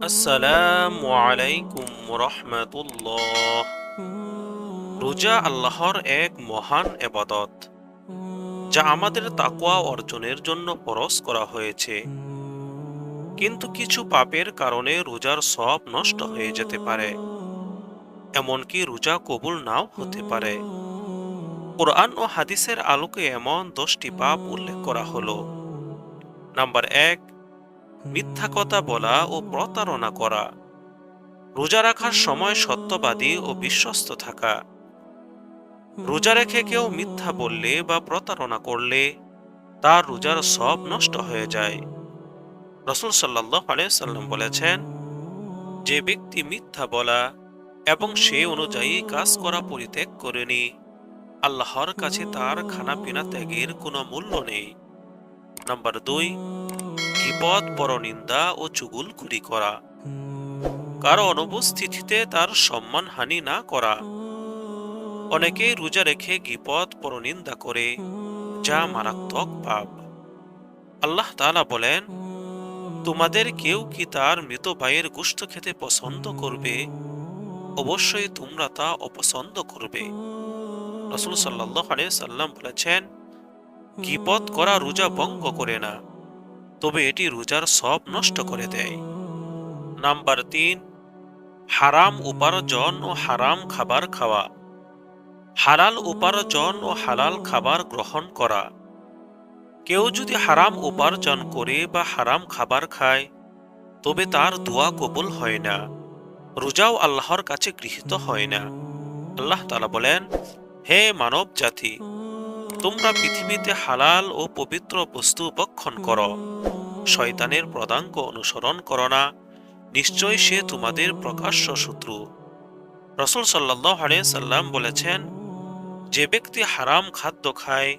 আসসালামু আলাইকুম রহমতুল্লাহ। রোজা আল্লাহর এক মহান এবাদত, যা আমাদের তাকওয়া অর্জনের জন্য পরশ করা হয়েছে। কিন্তু কিছু পাপের কারণে রোজার সব নষ্ট হয়ে যেতে পারে, এমনকি রোজা কবুল নাও হতে পারে। কোরআন ও হাদিসের আলোকে এমন দশটি পাপ উল্লেখ করা হলো। নাম্বার এক মিথ্যা কথা বলা ও প্রতারণা করা। রোজা রাখার সময় সত্যবাদী ও বিশ্বস্ত থাকা। রোজা রেখে কেউ মিথ্যা বললে বা প্রতারণা করলে তার রোজার সব নষ্ট হয়ে যায়। রসুল সাল্লাহ সাল্লাম বলেছেন, যে ব্যক্তি মিথ্যা বলা এবং সে অনুযায়ী কাজ করা পরিত্যাগ করেনি, আল্লাহর কাছে তার খানা পিনা ত্যাগের কোনো মূল্য নেই। নাম্বার দুই, বিপদ, পরনিন্দা ও চুগুল চুগুলখুরি করা। কারও অনুপস্থিতিতে তার সম্মান হানি না করা। অনেকেই রোজা রেখে গিপদ পরনিন্দা করে, যা মারাত্মক পাপ। আল্লাহ তাআলা বলেন, তোমাদের কেউ কি তার মৃত ভাইয়ের গোষ্ঠ খেতে পছন্দ করবে? অবশ্যই তোমরা তা অপছন্দ করবে। রসুল সাল্লাহ সাল্লাম বলেছেন গিপদ করা রোজা ভঙ্গ করে না, তবে এটি রোজার সব নষ্ট করে দেয়। নাম্বার তিন, হারাম উপার্জন ও হারাম খাবার খাওয়া। হালাল উপার্জন ও হালাল খাবার গ্রহণ করা। কেউ যদি হারাম উপার্জন করে বা হারাম খাবার খায়, তবে তার দোয়া কবুল হয় না, রোজাও আল্লাহর কাছে গৃহীত হয় না। আল্লাহ তালা বলেন, হে মানব জাতি তোমরা পৃথিবীতে হালাল ও পবিত্র বস্তু উপক্ষণ করো। শয়তানের প্রদাঙ্ক অনুসরণ করো না। নিশ্চয় সে তোমাদের প্রকাশ্য শত্রু। রসুল সাল্লাহ সাল্লাম বলেছেন, যে ব্যক্তি হারাম খাদ্য খায়,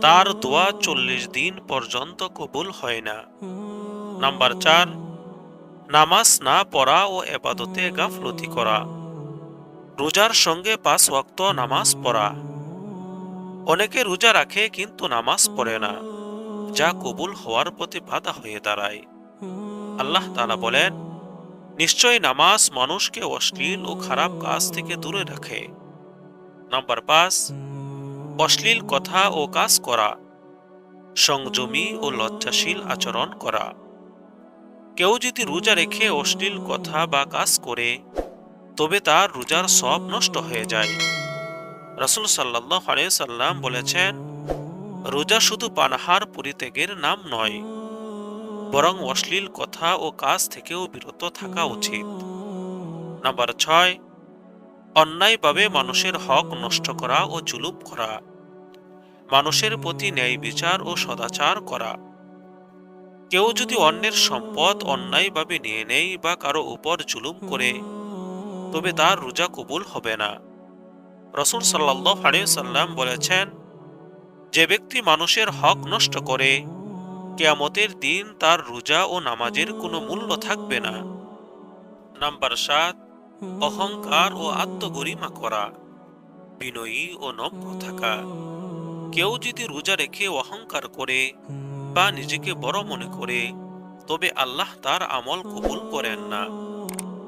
তার দোয়া চল্লিশ দিন পর্যন্ত কবুল হয় না। নাম্বার চার, নামাজ না পড়া ও এবাদতে গাফলতি করা। রোজার সঙ্গে পাঁচ ওয়াক্ত নামাজ পড়া। অনেকে রোজা রাখে কিন্তু নামাজ পড়ে না, যা কবুল হওয়ার প্রতি বাধা হয়ে দাঁড়ায়। আল্লাহ তালা বলেন নিশ্চয় নামাজ মানুষকে অশ্লীল ও খারাপ কাজ থেকে দূরে রাখে। নাম্বার পাঁচ, অশ্লীল কথা ও কাজ করা, সংযমী ও লজ্জাশীল আচরণ করা। কেউ যদি রোজা রেখে অশ্লীল কথা বা কাজ করে, তবে তার রোজার সব নষ্ট হয়ে যায়। রসুল সাল্লাহ সাল্লাম বলেছেন, রোজা শুধু পানাহার পরিত্যাগের নাম নয়, বরং অশ্লীল কথা ও কাজ থেকেও বিরত থাকা উচিত। নাম্বার ছয়, অন্যায়ভাবে মানুষের হক নষ্ট করা ও জুলুপ করা, মানুষের প্রতি ন্যায় বিচার ও সদাচার করা। কেউ যদি অন্যের সম্পদ অন্যায়ভাবে নিয়ে নেয় বা কারও উপর জুলুম করে, তবে তার রোজা কবুল হবে না। রসুল সাল্লাহ সাল্লাম বলেছেন, যে ব্যক্তি মানুষের হক নষ্ট করে, কেয়ামতের দিন তার রোজা ও নামাজের কোনো মূল্য থাকবে না। নাম্বার সাত, অহংকার ও আত্মগরিমা করা, বিনয়ী ও নম্র থাকা। কেউ যদি রোজা রেখে অহংকার করে বা নিজেকে বড় মনে করে, তবে আল্লাহ তার আমল কবুল করেন না।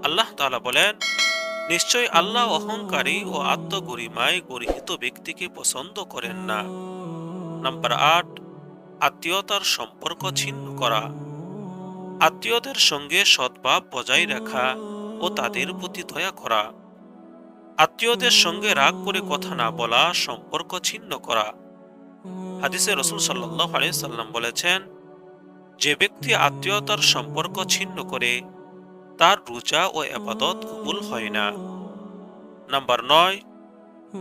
আল্লাহ তালা বলেন নিশ্চয় আল্লাহ অহংকারী ও আত্মগরিমায় গরিহিত ব্যক্তিকে পছন্দ করেন না। নাম্বার আট, আত্মীয়তার সম্পর্ক ছিন্ন করা। আত্মীয়দের সঙ্গে সদ্ভাব বজায় রাখা ও তাদের প্রতি দয়া করা। আত্মীয়দের সঙ্গে রাগ করে কথা না বলা, সম্পর্ক ছিন্ন করা। হাদিসে রসুল সাল্লাহ সাল্লাম বলেছেন, যে ব্যক্তি আত্মীয়তার সম্পর্ক ছিন্ন করে তার রোজা ও আবাদত কবুল হয় না। নাম্বার নয়,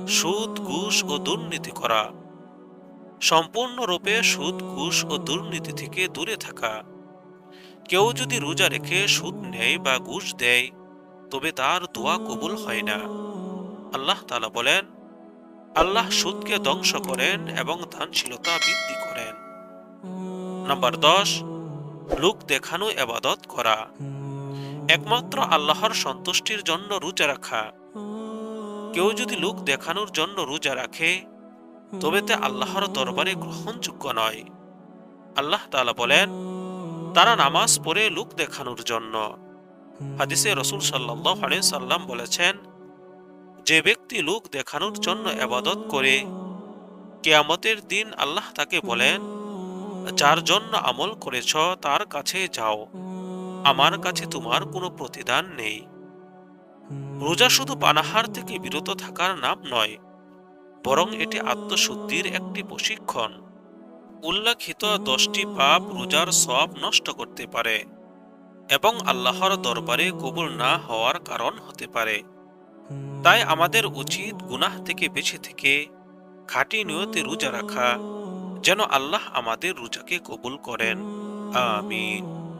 সুদ, ঘুষ ও দুর্নীতি করা। সম্পূর্ণরূপে সুদ, ঘুষ ও দুর্নীতি থেকে দূরে থাকা। কেউ যদি রোজা রেখে সুদ নেয় বা ঘুষ দেয়, তবে তার দোয়া কবুল হয় না। আল্লাহ তালা বলেন, আল্লাহ সুদকে ধ্বংস করেন এবং দানশীলতা বৃদ্ধি করেন। নাম্বার দশ, লোক দেখানো এবাদত করা। একমাত্র আল্লাহর সন্তুষ্টির জন্য রোজা রাখা। কেউ যদি লোক দেখানোর জন্য রোজা রাখে, তবে তা আল্লাহর দরবারে গ্রহণযোগ্য নয়। আল্লাহ তালা বলেন, তারা নামাজ পড়ে লোক দেখানোর জন্য। হাদিসে রসুল সাল্লাহ সাল্লাম বলেছেন, যে ব্যক্তি লোক দেখানোর জন্য আবাদত করে, কেয়ামতের দিন আল্লাহ তাকে বলেন, যার জন্য আমল করেছ, তার কাছে যাও। আমার কাছে তোমার কোনো প্রতিদান নেই। রোজা শুধু পানাহার থেকে বিরত থাকার নাম নয়, বরং এটি আত্মশুদ্ধির একটি প্রশিক্ষণ। উল্লেখিত দশটি পাপ রোজার সব নষ্ট করতে পারে, এবং আল্লাহর দরবারে কবুল না হওয়ার কারণ হতে পারে। তাই আমাদের উচিত গুনাহ থেকে বেঁচে থেকে খাঁটি নিয়তে রোজা রাখা, যেন আল্লাহ আমাদের রোজাকে কবুল করেন। আমিন।